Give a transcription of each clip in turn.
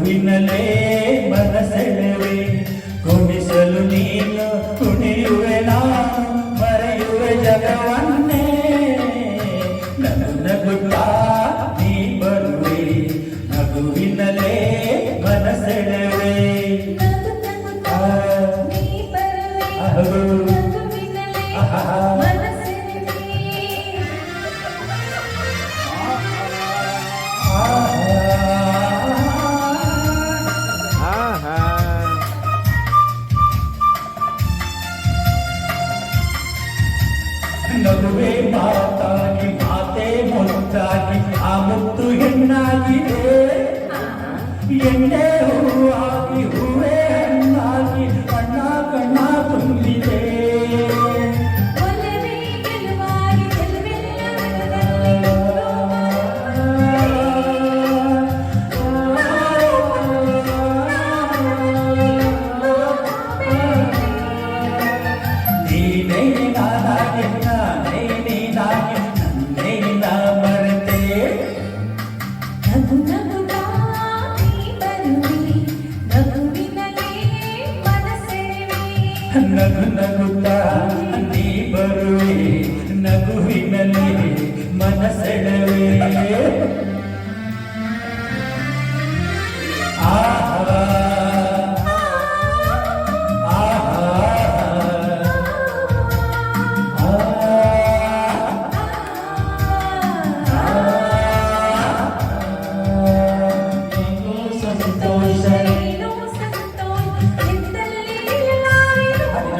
ഉഴിനലേ जीने हुआ कि हुए ನಗು ನಗುತ್ತಾ ನೀ ಬರುವೆ ನಗುವಿನಲ್ಲಿ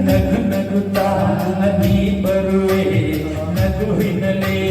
ನಗು ನಗುತ್ತಾ ನೀ ಬರುವೆ ನಗುವಿನಲೇ